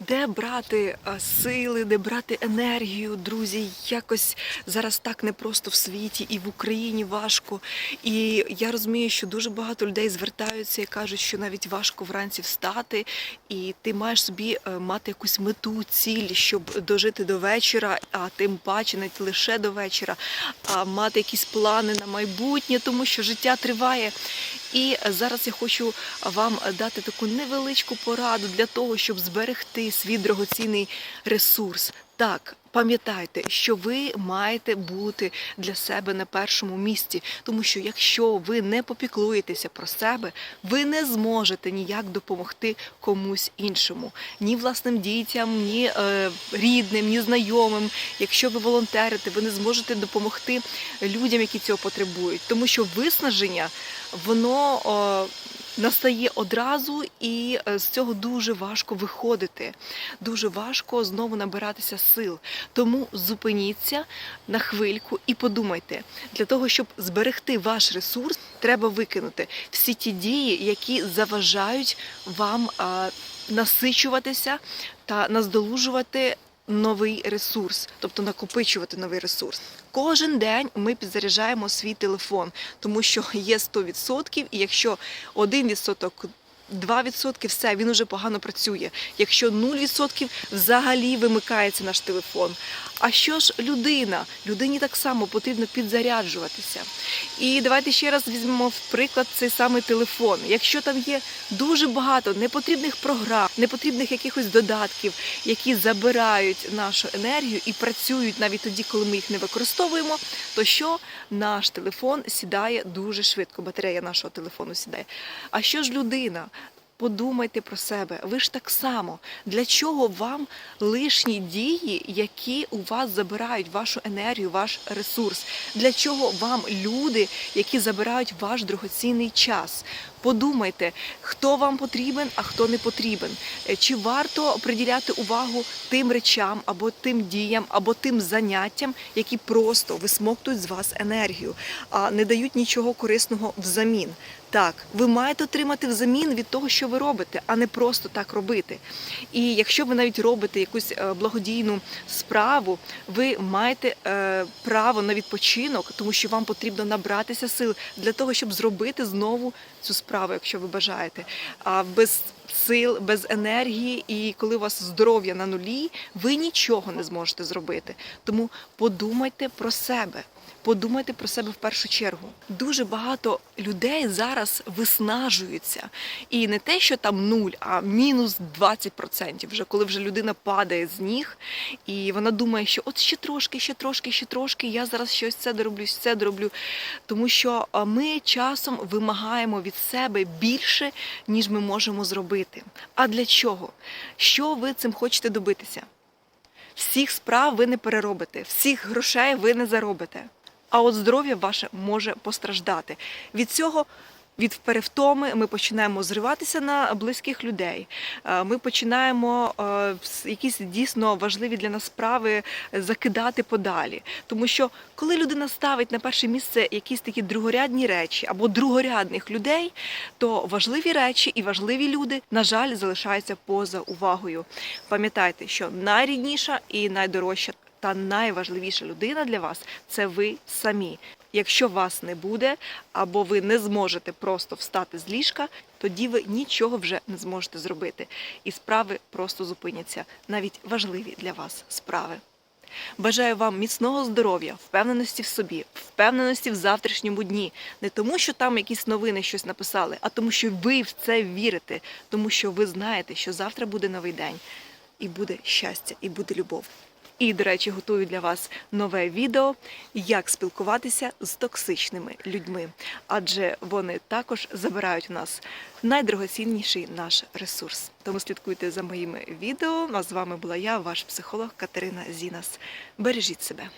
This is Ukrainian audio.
Де брати сили, де брати енергію, друзі? Якось зараз так непросто в світі і в Україні важко. І я розумію, що дуже багато людей звертаються і кажуть, що навіть важко вранці встати, і ти маєш собі е, мати якусь мету, ціль, щоб дожити до вечора, а тим паче не лише до вечора, а мати якісь плани на майбутнє, тому що життя триває. І зараз я хочу вам дати таку невеличку пораду для того, щоб зберегти свій дорогоцінний ресурс. Так, пам'ятайте, що ви маєте бути для себе на першому місці, тому що якщо ви не попіклуєтеся про себе, ви не зможете ніяк допомогти комусь іншому, ні власним дітям, ні е, рідним, ні знайомим. Якщо ви волонтерите, ви не зможете допомогти людям, які цього потребують, тому що виснаження воно. О, Настає одразу, і е, з цього дуже важко виходити. Дуже важко знову набиратися сил. Тому зупиніться на хвильку і подумайте, для того, щоб зберегти ваш ресурс, треба викинути всі ті дії, які заважають вам насичуватися та наздолужувати новий ресурс, тобто накопичувати новий ресурс. Кожен день ми підзаряджаємо свій телефон, тому що є 100%, і якщо 1%, 2% все, він уже погано працює. Якщо 0%, взагалі вимикається наш телефон. А що ж людина? Людині так само потрібно підзаряджуватися. І давайте ще раз візьмемо в приклад цей самий телефон. Якщо там є дуже багато непотрібних програм, непотрібних якихось додатків, які забирають нашу енергію і працюють навіть тоді, коли ми їх не використовуємо, то що наш телефон сідає дуже швидко. Батарея нашого телефону сідає. А що ж людина? Подумайте про себе. Ви ж так само. Для чого вам лишні дії, які у вас забирають вашу енергію, ваш ресурс? Для чого вам люди, які забирають ваш дорогоцінний час? Подумайте, хто вам потрібен, а хто не потрібен. Е, Чи варто приділяти увагу тим речам, або тим діям, або тим заняттям, які просто висмоктують з вас енергію, а не дають нічого корисного взамін. Так, ви маєте отримати взамін від того, що ви робите, а не просто так робити. І якщо ви навіть робите якусь е, благодійну справу, ви маєте е, право на відпочинок, тому що вам потрібно набратися сил для того, щоб зробити знову цю справу, якщо ви бажаєте. А без сил, без енергії, і коли у вас здоров'я на нулі, ви нічого не зможете зробити. Тому подумайте про себе. Подумайте про себе в першу чергу. Дуже багато людей зараз виснажуються. І не те, що там нуль, а мінус 20%. Вже коли вже людина падає з ніг, і вона думає, що от ще трошки, ще трошки, ще трошки, я зараз щось це дороблю, це дороблю. Тому що ми часом вимагаємо від себе більше, ніж ми можемо зробити. А для чого? Що ви цим хочете добитися? Всіх справ ви не переробите, всіх грошей ви не заробите. А от здоров'я ваше може постраждати. Від цього, від перевтоми, ми починаємо зриватися на близьких людей. Е, Ми починаємо е, якісь дійсно важливі для нас справи закидати подалі. Тому що коли людина ставить на перше місце якісь такі другорядні речі або другорядних людей, то важливі речі і важливі люди, на жаль, залишаються поза увагою. Пам'ятайте, що найрідніша і найдорожча та найважливіша людина для вас це ви самі. Якщо вас не буде, або ви не зможете просто встати з ліжка, тоді ви нічого вже не зможете зробити. І справи просто зупиняться, навіть важливі для вас справи. Бажаю вам міцного здоров'я, впевненості в собі, впевненості в завтрашньому дні. Не тому, що там якісь новини щось написали, а тому, що ви в це вірите, тому що ви знаєте, що завтра буде новий день, і буде щастя, і буде любов. І, до речі, готую для вас нове відео, як спілкуватися з токсичними людьми, адже вони також забирають у нас найдорогоцінніший наш ресурс. Тому слідкуйте за моїми відео. А з вами була я, ваш психолог Катерина Зінас. Бережіть себе.